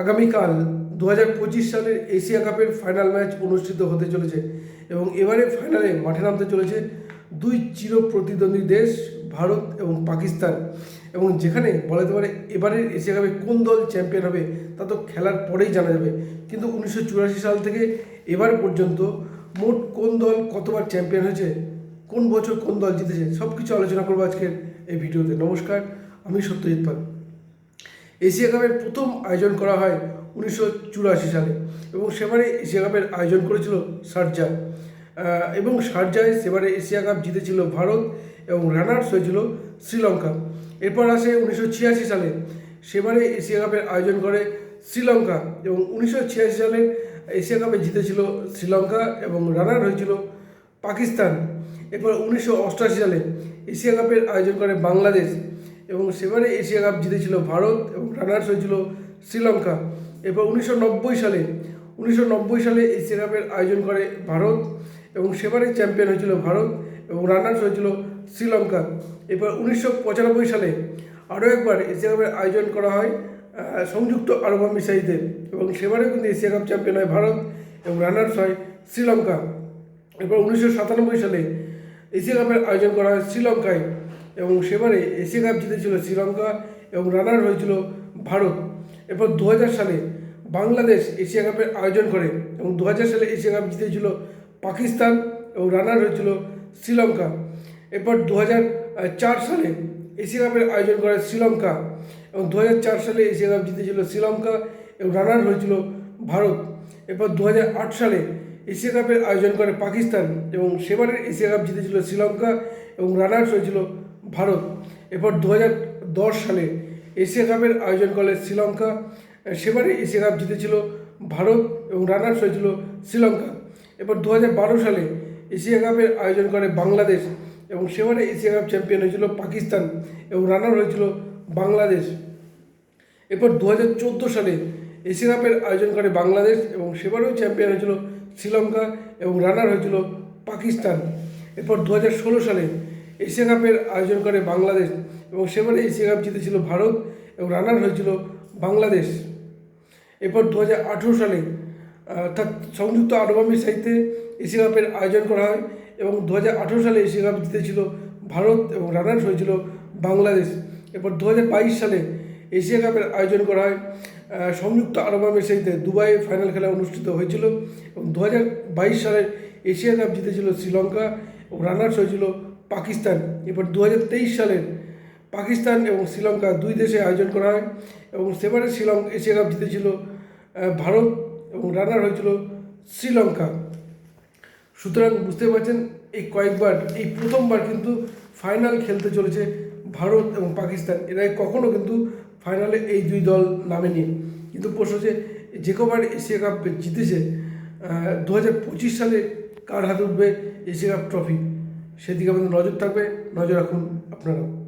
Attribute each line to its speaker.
Speaker 1: আগামীকাল দু হাজার পঁচিশ সালের এশিয়া কাপের ফাইনাল ম্যাচ অনুষ্ঠিত হতে চলেছে এবং এবারে ফাইনালে মাঠে নামতে চলেছে দুই চির প্রতিদ্বন্দ্বী দেশ, ভারত এবং পাকিস্তান। এবং যেখানে বলা যেতে পারে এবারের এশিয়া কাপে কোন দল চ্যাম্পিয়ন হবে তা তো খেলার পরেই জানা যাবে। কিন্তু উনিশশো চুরাশি সাল থেকে এবার পর্যন্ত মোট কোন দল কতবার চ্যাম্পিয়ন হয়েছে, কোন বছর কোন দল জিতেছে সব কিছু আলোচনা করব আজকের এই ভিডিওতে। নমস্কার, আমি সত্যজিৎ পাল। এশিয়া কাপের প্রথম আয়োজন করা হয় উনিশশো চুরাশি সালে এবং সেবারে এশিয়া কাপের আয়োজন করেছিল আহ, এবং শারজায় সেবারে এশিয়া কাপ জিতেছিল ভারত এবং রানার্স হয়েছিল শ্রীলঙ্কা। এরপর আসে উনিশশো ছিয়াশি সালে। সেবারে এশিয়া কাপের আয়োজন করে শ্রীলঙ্কা এবং উনিশশো ছিয়াশি সালে এশিয়া কাপে জিতেছিল শ্রীলঙ্কা এবং রানার হয়েছিল পাকিস্তান। এরপর উনিশশো অষ্টআশি সালে এশিয়া কাপের আয়োজন করে বাংলাদেশ। এবং সেবারে এশিয়া কাপ জিতেছিল ভারত এবং রানার্স হয়েছিল শ্রীলঙ্কা। এরপর উনিশশো নব্বই সালে, উনিশশো নব্বই সালে এশিয়া কাপের আয়োজন করে ভারত এবং সেবারে চ্যাম্পিয়ন হয়েছিল ভারত এবং রানার্স হয়েছিল শ্রীলঙ্কা। এরপর উনিশশো পঁচানব্বই সালে আরও একবার এশিয়া কাপের আয়োজন করা হয় সংযুক্ত আরব আমিরশাহিতে এবং সেবারেও কিন্তু এশিয়া কাপ চ্যাম্পিয়ন হয় ভারত এবং রানার্স হয় শ্রীলঙ্কা। এরপর উনিশশো সাতানব্বই সালে এশিয়া কাপের আয়োজন করা হয় শ্রীলঙ্কায়। এবং সেবারে এশিয়া কাপ জিতেছিল শ্রীলঙ্কা এবং রানার হয়েছিল ভারত। এরপর দু হাজার সালে বাংলাদেশ এশিয়া কাপের আয়োজন করে এবং দু হাজার সালে এশিয়া কাপ জিতেছিল পাকিস্তান এবং রানার হয়েছিল শ্রীলঙ্কা। এরপর দু সালে এশিয়া কাপের আয়োজন করে শ্রীলঙ্কা এবং দু সালে এশিয়া কাপ জিতেছিল শ্রীলঙ্কা এবং রানার হয়েছিল ভারত। এরপর দু হাজার আট সালে এশিয়া কাপের আয়োজন করে পাকিস্তান এবং সেবারের এশিয়া কাপ জিতেছিল শ্রীলঙ্কা এবং রানার্স হয়েছিল ভারত। এরপর দু সালে এশিয়া কাপের আয়োজন করে শ্রীলঙ্কা। সেবারে এশিয়া কাপ জিতেছিল ভারত এবং রানার্স হয়েছিল শ্রীলঙ্কা। এরপর দু সালে এশিয়া কাপের আয়োজন করে বাংলাদেশ এবং সেবারে এশিয়া কাপ চ্যাম্পিয়ন হয়েছিল পাকিস্তান এবং রানার হয়েছিল বাংলাদেশ। এরপর দু হাজার চোদ্দ সালে এশিয়া কাপের আয়োজন করে বাংলাদেশ এবং সেবারেও চ্যাম্পিয়ন হয়েছিল শ্রীলঙ্কা এবং রানার হয়েছিল পাকিস্তান। এরপর দু হাজার ষোলো সালে এশিয়া কাপের আয়োজন করে বাংলাদেশ এবং সেবারে এশিয়া কাপ জিতেছিল ভারত এবং রানার হয়েছিল বাংলাদেশ। এরপর দু হাজার আঠেরো সালে অর্থাৎ সংযুক্ত আরব আমিরশাহিতে এশিয়া কাপের আয়োজন করা হয় এবং দু হাজার আঠেরো সালে এশিয়া কাপ জিতেছিল ভারত এবং রানার্স হয়েছিল বাংলাদেশ। এরপর দু হাজার বাইশ সালে এশিয়া কাপের আয়োজন করা হয় সংযুক্ত আরব আমিরশাহিতে দুবাইয়ে ফাইনাল খেলা অনুষ্ঠিত হয়েছিল এবং দু হাজার বাইশ সালে এশিয়া কাপ জিতেছিল শ্রীলঙ্কা এবং রানার্স হয়েছিল পাকিস্তান। এবার দু হাজার তেইশ সালের পাকিস্তান এবং শ্রীলঙ্কা দুই দেশে আয়োজন করা হয় এবং সেবারে শ্রীলঙ্কা এশিয়া কাপ জিতেছিল ভারত এবং রানার হয়েছিল শ্রীলঙ্কা। সুতরাং বুঝতে পারছেন, এই কয়েকবার, এই প্রথমবার কিন্তু ফাইনাল খেলতে চলেছে ভারত এবং পাকিস্তান। এরা কখনও কিন্তু ফাইনালে এই দুই দল নামেনি। কিন্তু প্রশ্ন যে যে কবার এশিয়া কাপ জিতেছে দু হাজার পঁচিশ সালে কার হাতে উঠবে এশিয়া কাপ ট্রফি? সেদিকে আমাদের নজর থাকবে। নজর রাখুন আপনারা